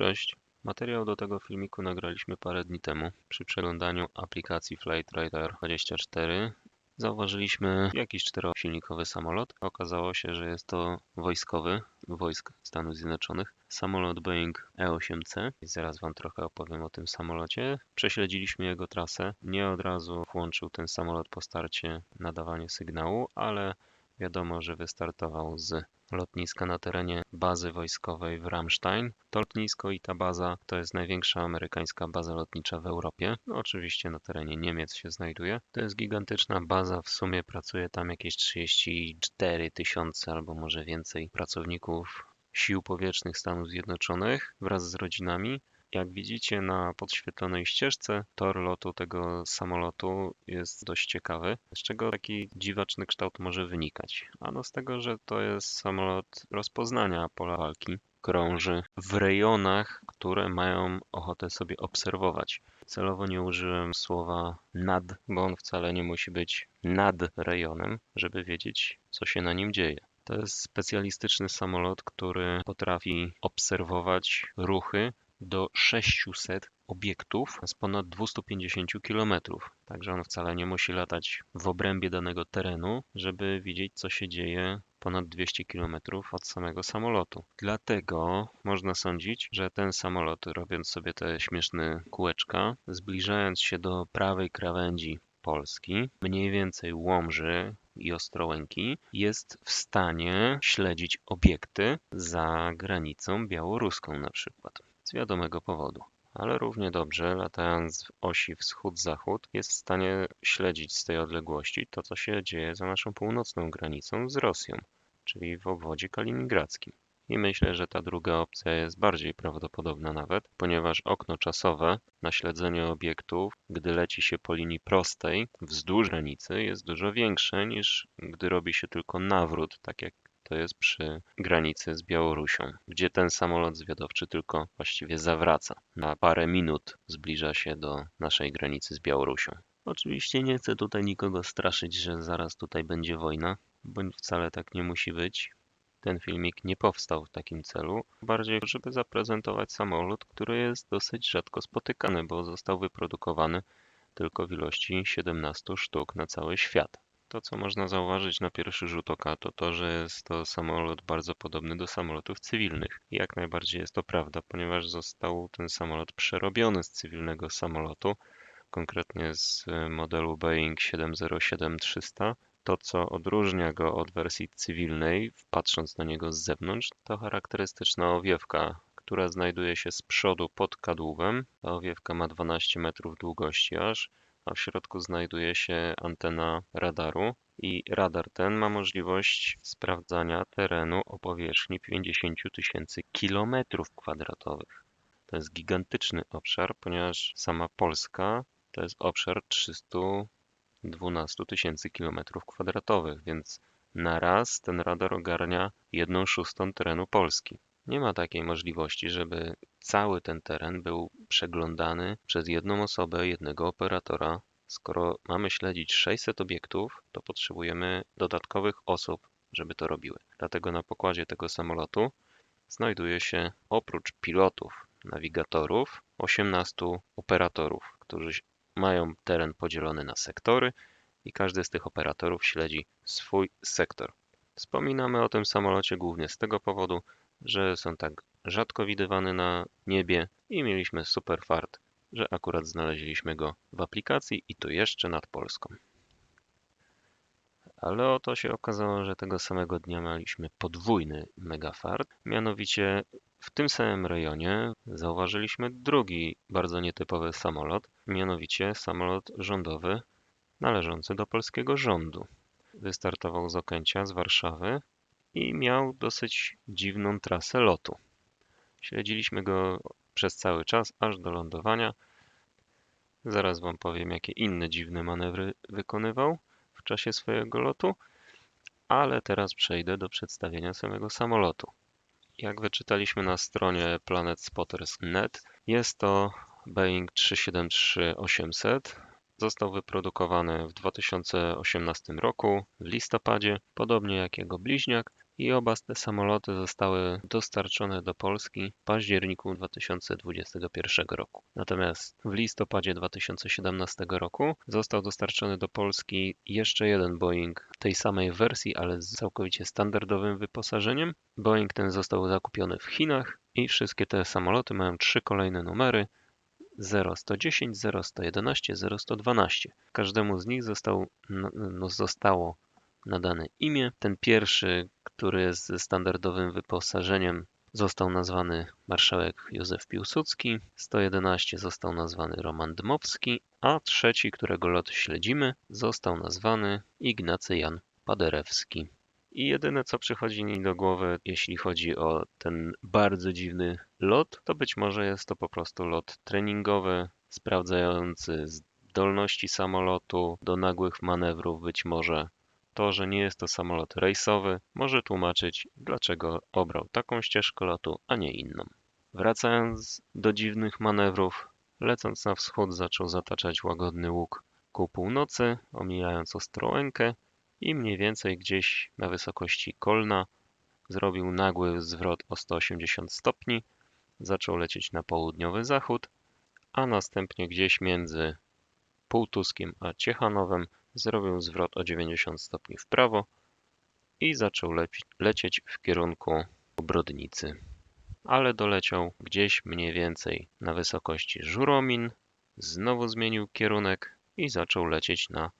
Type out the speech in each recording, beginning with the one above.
Cześć. Materiał do tego filmiku nagraliśmy parę dni temu. Przy przeglądaniu aplikacji Flight Radar 24 zauważyliśmy jakiś czterosilnikowy samolot. Okazało się, że jest to wojskowy, wojsk Stanów Zjednoczonych, samolot Boeing E-8C. I zaraz Wam trochę opowiem o tym samolocie. Prześledziliśmy jego trasę. Nie od razu włączył ten samolot po starcie nadawanie sygnału, ale wiadomo, że wystartował z lotniska na terenie bazy wojskowej w Ramstein. To lotnisko i ta baza to jest największa amerykańska baza lotnicza w Europie. No, oczywiście na terenie Niemiec się znajduje. To jest gigantyczna baza, w sumie pracuje tam jakieś 34 tysiące albo może więcej pracowników sił powietrznych Stanów Zjednoczonych wraz z rodzinami. Jak widzicie na podświetlonej ścieżce, tor lotu tego samolotu jest dość ciekawy. Z czego taki dziwaczny kształt może wynikać? Ano z tego, że to jest samolot rozpoznania pola walki. Krąży w rejonach, które mają ochotę sobie obserwować. Celowo nie użyłem słowa nad, bo on wcale nie musi być nad rejonem, żeby wiedzieć, co się na nim dzieje. To jest specjalistyczny samolot, który potrafi obserwować ruchy do 600 obiektów z ponad 250 km. Także on wcale nie musi latać w obrębie danego terenu, żeby widzieć, co się dzieje ponad 200 km od samego samolotu. Dlatego można sądzić, że ten samolot, robiąc sobie te śmieszne kółeczka, zbliżając się do prawej krawędzi Polski, mniej więcej Łomży i Ostrołęki, jest w stanie śledzić obiekty za granicą białoruską na przykład z wiadomego powodu. Ale równie dobrze, latając w osi wschód-zachód, jest w stanie śledzić z tej odległości to, co się dzieje za naszą północną granicą z Rosją, czyli w obwodzie kaliningradzkim. I myślę, że ta druga opcja jest bardziej prawdopodobna nawet, ponieważ okno czasowe na śledzenie obiektów, gdy leci się po linii prostej wzdłuż granicy, jest dużo większe niż gdy robi się tylko nawrót, tak jak to jest przy granicy z Białorusią, gdzie ten samolot zwiadowczy tylko właściwie zawraca. Na parę minut zbliża się do naszej granicy z Białorusią. Oczywiście nie chcę tutaj nikogo straszyć, że zaraz tutaj będzie wojna, bądź wcale tak nie musi być. Ten filmik nie powstał w takim celu, bardziej żeby zaprezentować samolot, który jest dosyć rzadko spotykany, bo został wyprodukowany tylko w ilości 17 sztuk na cały świat. To, co można zauważyć na pierwszy rzut oka, to to, że jest to samolot bardzo podobny do samolotów cywilnych. I jak najbardziej jest to prawda, ponieważ został ten samolot przerobiony z cywilnego samolotu, konkretnie z modelu Boeing 707-300. To, co odróżnia go od wersji cywilnej, patrząc na niego z zewnątrz, to charakterystyczna owiewka, która znajduje się z przodu pod kadłubem. Ta owiewka ma 12 metrów długości aż, a w środku znajduje się antena radaru i radar ten ma możliwość sprawdzania terenu o powierzchni 50 tysięcy kilometrów kwadratowych. To jest gigantyczny obszar, ponieważ sama Polska to jest obszar 312 tysięcy kilometrów kwadratowych, więc na raz ten radar ogarnia jedną szóstą terenu Polski. Nie ma takiej możliwości, żeby cały ten teren był przeglądany przez jedną osobę, jednego operatora. Skoro mamy śledzić 600 obiektów, to potrzebujemy dodatkowych osób, żeby to robiły. Dlatego na pokładzie tego samolotu znajduje się oprócz pilotów, nawigatorów, 18 operatorów, którzy mają teren podzielony na sektory i każdy z tych operatorów śledzi swój sektor. Wspominamy o tym samolocie głównie z tego powodu, że są tak rzadko widywany na niebie i mieliśmy super fart, że akurat znaleźliśmy go w aplikacji i to jeszcze nad Polską. Ale oto się okazało, że tego samego dnia mieliśmy podwójny megafart, mianowicie w tym samym rejonie zauważyliśmy drugi bardzo nietypowy samolot, mianowicie samolot rządowy należący do polskiego rządu. Wystartował z Okęcia, z Warszawy i miał dosyć dziwną trasę lotu. Śledziliśmy go przez cały czas, aż do lądowania. Zaraz Wam powiem, jakie inne dziwne manewry wykonywał w czasie swojego lotu, ale teraz przejdę do przedstawienia samego samolotu. Jak wyczytaliśmy na stronie planetspotters.net, jest to Boeing 373-800, Został wyprodukowany w 2018 roku w listopadzie, podobnie jak jego bliźniak, i oba te samoloty zostały dostarczone do Polski w październiku 2021 roku. Natomiast w listopadzie 2017 roku został dostarczony do Polski jeszcze jeden Boeing tej samej wersji, ale z całkowicie standardowym wyposażeniem. Boeing ten został zakupiony w Chinach i wszystkie te samoloty mają trzy kolejne numery 0110, 0111, 0112. Każdemu z nich został, no, zostało nadane imię. Ten pierwszy, który jest ze standardowym wyposażeniem, został nazwany marszałek Józef Piłsudski, 111 został nazwany Roman Dmowski, a trzeci, którego lot śledzimy, został nazwany Ignacy Jan Paderewski. I jedyne co przychodzi mi do głowy, jeśli chodzi o ten bardzo dziwny lot, to być może jest to po prostu lot treningowy, sprawdzający zdolności samolotu do nagłych manewrów, być może to, że nie jest to samolot rejsowy, może tłumaczyć, dlaczego obrał taką ścieżkę lotu, a nie inną. Wracając do dziwnych manewrów, lecąc na wschód zaczął zataczać łagodny łuk ku północy, omijając Ostrołękę i mniej więcej gdzieś na wysokości Kolna zrobił nagły zwrot o 180 stopni, zaczął lecieć na południowy zachód, a następnie gdzieś między Półtuskiem a Ciechanowem zrobił zwrot o 90 stopni w prawo i zaczął lecieć w kierunku Brodnicy. Ale doleciał gdzieś mniej więcej na wysokości Żuromin, znowu zmienił kierunek i zaczął lecieć na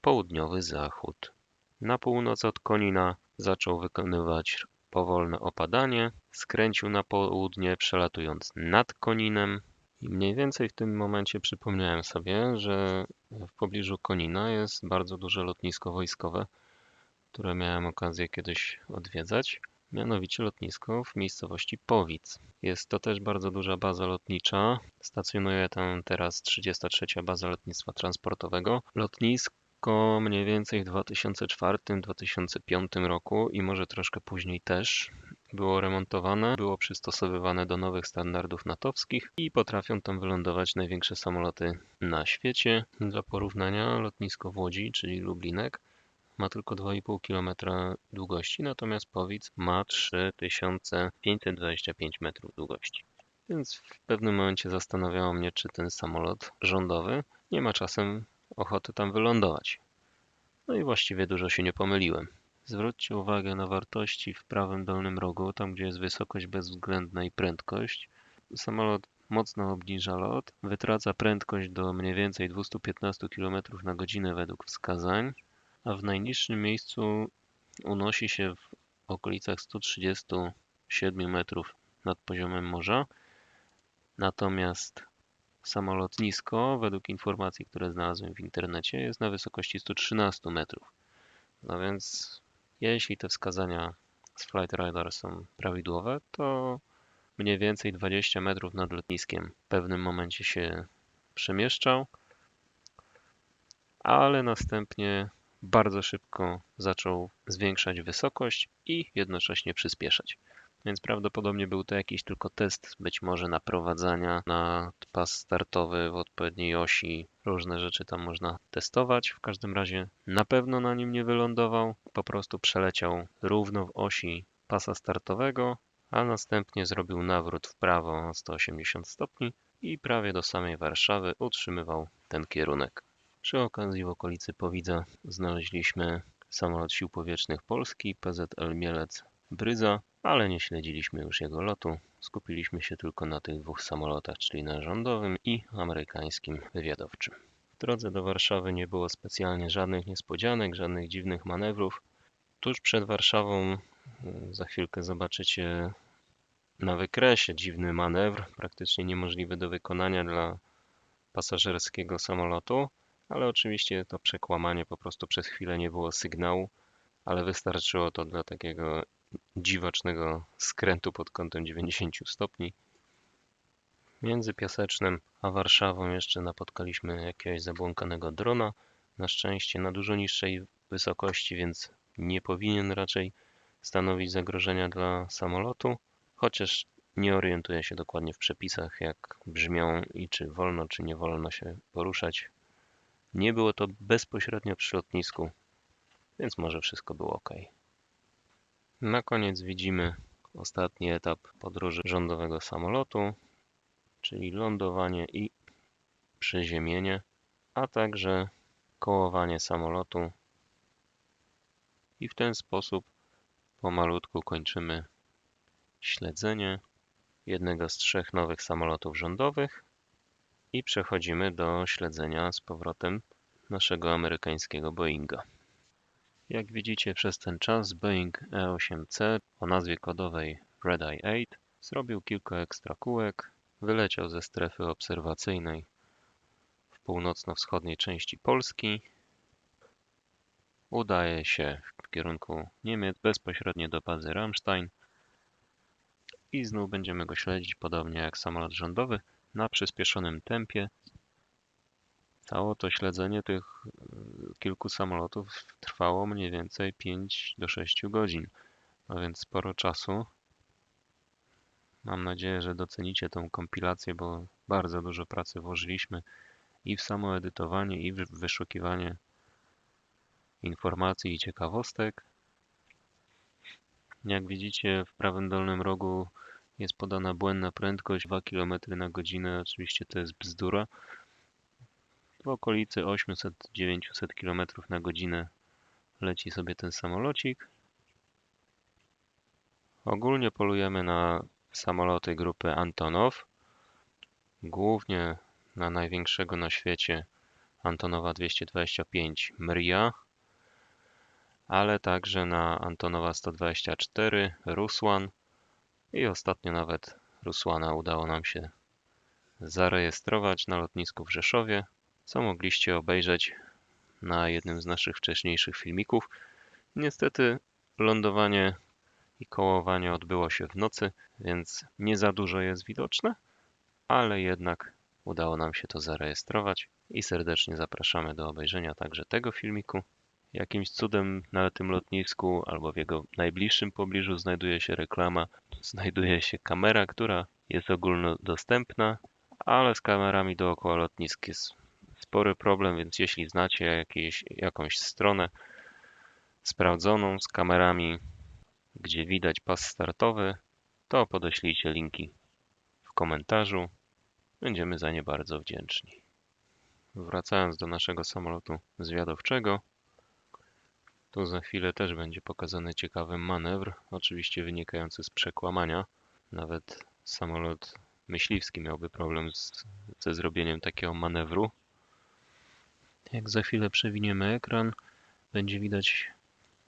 południowy zachód. Na północ od Konina zaczął wykonywać powolne opadanie, skręcił na południe, przelatując nad Koninem, i mniej więcej w tym momencie przypomniałem sobie, że w pobliżu Konina jest bardzo duże lotnisko wojskowe, które miałem okazję kiedyś odwiedzać, mianowicie lotnisko w miejscowości Powic. Jest to też bardzo duża baza lotnicza. Stacjonuje tam teraz 33. baza lotnictwa transportowego. Lotnisko mniej więcej w 2004-2005 roku i może troszkę później też było remontowane, było przystosowywane do nowych standardów natowskich i potrafią tam wylądować największe samoloty na świecie. Dla porównania lotnisko w Łodzi, czyli Lublinek, ma tylko 2,5 km długości, natomiast Powic ma 3525 metrów długości. Więc w pewnym momencie zastanawiało mnie, czy ten samolot rządowy nie ma czasem ochoty tam wylądować. No i właściwie dużo się nie pomyliłem. Zwróćcie uwagę na wartości w prawym dolnym rogu, tam gdzie jest wysokość bezwzględna i prędkość. Samolot mocno obniża lot, wytraca prędkość do mniej więcej 215 km na godzinę według wskazań, a w najniższym miejscu unosi się w okolicach 137 metrów nad poziomem morza. Natomiast samolot nisko, według informacji, które znalazłem w internecie, jest na wysokości 113 metrów. No więc jeśli te wskazania z Flight Radar są prawidłowe, to mniej więcej 20 metrów nad lotniskiem w pewnym momencie się przemieszczał, ale następnie bardzo szybko zaczął zwiększać wysokość i jednocześnie przyspieszać. Więc prawdopodobnie był to jakiś tylko test, być może naprowadzania na pas startowy w odpowiedniej osi. Różne rzeczy tam można testować. W każdym razie na pewno na nim nie wylądował. Po prostu przeleciał równo w osi pasa startowego, a następnie zrobił nawrót w prawo o 180 stopni i prawie do samej Warszawy utrzymywał ten kierunek. Przy okazji w okolicy Powidza znaleźliśmy samolot Sił Powietrznych Polski PZL Mielec Bryza, ale nie śledziliśmy już jego lotu. Skupiliśmy się tylko na tych dwóch samolotach, czyli na rządowym i amerykańskim wywiadowczym. W drodze do Warszawy nie było specjalnie żadnych niespodzianek, żadnych dziwnych manewrów. Tuż przed Warszawą, za chwilkę zobaczycie na wykresie dziwny manewr, praktycznie niemożliwy do wykonania dla pasażerskiego samolotu, ale oczywiście to przekłamanie po prostu przez chwilę nie było sygnału, ale wystarczyło to dla takiego dziwacznego skrętu pod kątem 90 stopni. Między Piasecznem a Warszawą jeszcze napotkaliśmy jakiegoś zabłąkanego drona. Na szczęście na dużo niższej wysokości, więc nie powinien raczej stanowić zagrożenia dla samolotu, chociaż nie orientuję się dokładnie w przepisach, jak brzmią i czy wolno, czy nie wolno się poruszać. Nie było to bezpośrednio przy lotnisku, więc może wszystko było ok. Na koniec widzimy ostatni etap podróży rządowego samolotu, czyli lądowanie i przyziemienie, a także kołowanie samolotu. I w ten sposób pomalutku kończymy śledzenie jednego z trzech nowych samolotów rządowych i przechodzimy do śledzenia z powrotem naszego amerykańskiego Boeinga. Jak widzicie przez ten czas Boeing E8C o nazwie kodowej Red Eye 8 zrobił kilka ekstra kółek, wyleciał ze strefy obserwacyjnej w północno-wschodniej części Polski. Udaje się w kierunku Niemiec bezpośrednio do bazy Ramstein i znów będziemy go śledzić podobnie jak samolot rządowy na przyspieszonym tempie. Cało to śledzenie tych y, kilku samolotów trwało mniej więcej 5 do 6 godzin, a więc sporo czasu. Mam nadzieję, że docenicie tą kompilację, bo bardzo dużo pracy włożyliśmy i w samo edytowanie, i w wyszukiwanie informacji i ciekawostek. Jak widzicie, w prawym dolnym rogu jest podana błędna prędkość 2 km na godzinę. Oczywiście to jest bzdura. W okolicy 800-900 km na godzinę leci sobie ten samolocik. Ogólnie polujemy na samoloty grupy Antonow, głównie na największego na świecie Antonowa 225 Mria, ale także na Antonowa 124 Rusłan i ostatnio nawet Rusłana udało nam się zarejestrować na lotnisku w Rzeszowie, co mogliście obejrzeć na jednym z naszych wcześniejszych filmików. Niestety lądowanie i kołowanie odbyło się w nocy, więc nie za dużo jest widoczne, ale jednak udało nam się to zarejestrować i serdecznie zapraszamy do obejrzenia także tego filmiku. Jakimś cudem na tym lotnisku albo w jego najbliższym pobliżu znajduje się reklama, znajduje się kamera, która jest ogólnodostępna, ale z kamerami dookoła lotnisk jest spory problem, więc jeśli znacie jakieś, jakąś stronę sprawdzoną z kamerami, gdzie widać pas startowy, to podeślijcie linki w komentarzu. Będziemy za nie bardzo wdzięczni. Wracając do naszego samolotu zwiadowczego, tu za chwilę też będzie pokazany ciekawy manewr, oczywiście wynikający z przekłamania. Nawet samolot myśliwski miałby problem z, ze zrobieniem takiego manewru. Jak za chwilę przewiniemy ekran, będzie widać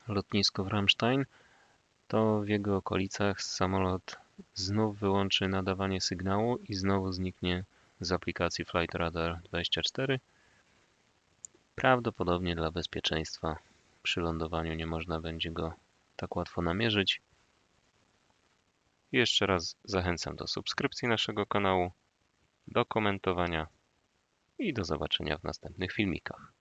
lotnisko w Ramstein. To w jego okolicach samolot znów wyłączy nadawanie sygnału i znowu zniknie z aplikacji Flight Radar 24. Prawdopodobnie dla bezpieczeństwa przy lądowaniu nie można będzie go tak łatwo namierzyć. Jeszcze raz zachęcam do subskrypcji naszego kanału, do komentowania i do zobaczenia w następnych filmikach.